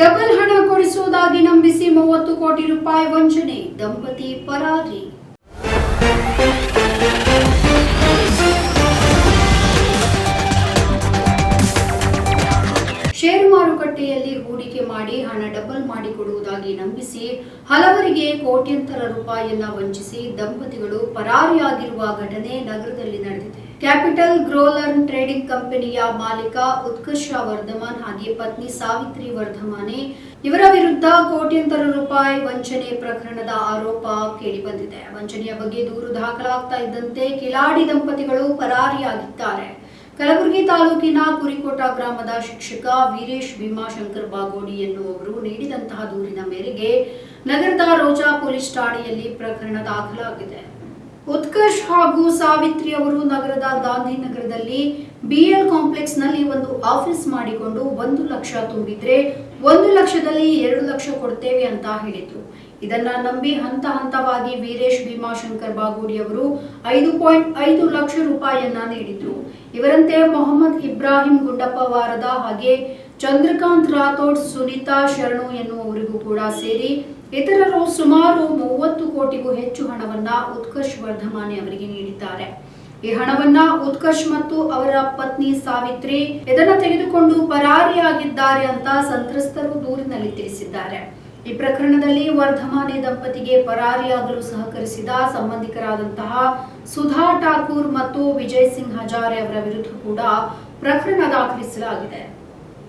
Double ಹಣ ಕೊಡಿಸುವುದಾಗಿ ನಂಬಿಸಿ ಮೂವತ್ತು ಕೋಟಿ ರೂಪಾಯಿ ವಂಚನೆ ದಂಪತಿ ಪರಾರಿ. ಷೇರು ಮಾರುಕಟ್ಟೆಯಲ್ಲಿ ಮಾಡಿ, ಹಣ ಡಬಲ್ ಮಾಡಿಕೊಡುವುದಾಗಿ ನಂಬಿಸಿ, ಹಲವರಿಗೆ ಕೋಟ್ಯಂತರ ರೂಪಾಯಿಯನ್ನ ವಂಚಿಸಿ ದಂಪತಿಗಳು ಪರಾರಿಯಾಗಿರುವ ಘಟನೆ ನಗರದಲ್ಲಿ ನಡೆದಿದೆ. ಕ್ಯಾಪಿಟಲ್ ಗ್ರೋಲರ್ನ್ ಟ್ರೇಡಿಂಗ್ ಕಂಪನಿಯ ಮಾಲೀಕ ಉತ್ಕರ್ಷ ವರ್ಧಮಾನ್ ಹಾಗೆ ಪತ್ನಿ ಸಾವಿತ್ರಿ ವರ್ಧಮಾನೆ ಇವರ ವಿರುದ್ಧ ಕೋಟ್ಯಂತರ ರೂಪಾಯಿ ವಂಚನೆ ಪ್ರಕರಣದ ಆರೋಪ ಕೇಳಿಬಂದಿದೆ. ವಂಚನೆಯ ಬಗ್ಗೆ ದೂರು ದಾಖಲಾಗ್ತಾ ಇದ್ದಂತೆ ಕಿಲಾಡಿ ದಂಪತಿಗಳು ಪರಾರಿಯಾಗಿದ್ದಾರೆ. ಕಲಬುರಗಿ ತಾಲೂಕಿನ ಕುರಿಕೋಟ ಗ್ರಾಮದ ಶಿಕ್ಷಕ ವೀರೇಶ್ ಭೀಮಾಶಂಕರ್ ಬಾಗೋಡಿ ಎನ್ನುವವರು ನೀಡಿದಂತಹ ದೂರಿನ ಮೇರೆಗೆ ನಗರದ ರೋಜಾ ಪೊಲೀಸ್ ಠಾಣೆಯಲ್ಲಿ ಪ್ರಕರಣ ದಾಖಲಾಗಿದೆ. ಉತ್ಕರ್ಷ್ ಹಾಗೂ ಸಾವಿತ್ರಿ ಅವರು ನಗರದ ಗಾಂಧಿನಗರದಲ್ಲಿ ಬಿಎಲ್ ಕಾಂಪ್ಲೆಕ್ಸ್ನಲ್ಲಿ ಒಂದು ಆಫೀಸ್ ಮಾಡಿಕೊಂಡು ಒಂದು ಲಕ್ಷ ತುಂಬಿದ್ರೆ ಒಂದು ಲಕ್ಷದಲ್ಲಿ ಎರಡು ಲಕ್ಷ ಕೊಡ್ತೇವೆ ಅಂತ ಹೇಳಿದ್ರು. ಇದನ್ನ ನಂಬಿ ಹಂತ ಹಂತವಾಗಿ ವೀರೇಶ್ ಭೀಮಾಶಂಕರ್ ಬಾಗೋಡಿ ಅವರು ಐದು ಪಾಯಿಂಟ್ ಐದು ಲಕ್ಷ ರೂಪಾಯಿಯನ್ನ ನೀಡಿದ್ರು. ಇವರಂತೆ ಮೊಹಮ್ಮದ್ ಇಬ್ರಾಹಿಂ ಗುಂಡಪ್ಪ ವಾರದ ಹಾಗೆ ಚಂದ್ರಕಾಂತ್ ರಾಥೋಡ್, ಸುನೀತಾ ಶರಣು ಎನ್ನುವವರಿಗೂ ಕೂಡ ಸೇರಿ ಇತರರು ಸುಮಾರು ಮೂವತ್ತು ಕೋಟಿಗೂ ಹೆಚ್ಚು ಹಣವನ್ನ ಉತ್ಕರ್ಷ್ ವರ್ಧಮಾನೆ ಅವರಿಗೆ ನೀಡಿದ್ದಾರೆ. ಈ ಹಣವನ್ನ ಉತ್ಕರ್ಷ್ ಮತ್ತು ಅವರ ಪತ್ನಿ ಸಾವಿತ್ರಿ ಇದನ್ನ ತೆಗೆದುಕೊಂಡು ಪರಾರಿಯಾಗಿದ್ದಾರೆ ಅಂತ ಸಂತ್ರಸ್ತರು ದೂರಿನಲ್ಲಿ ತಿಳಿಸಿದ್ದಾರೆ. ಈ ಪ್ರಕರಣದಲ್ಲಿ ವರ್ಧಮಾನೆ ದಂಪತಿಗೆ ಪರಾರಿಯಾಗಲು ಸಹಕರಿಸಿದ ಸಂಬಂಧಿಕರಾದಂತಹ ಸುಧಾ ಠಾಕೂರ್ ಮತ್ತು ವಿಜಯ್ ಸಿಂಗ್ ಹಜಾರೆ ಅವರ ವಿರುದ್ಧ ಕೂಡ ಪ್ರಕರಣ ದಾಖಲಿಸಲಾಗಿದೆ.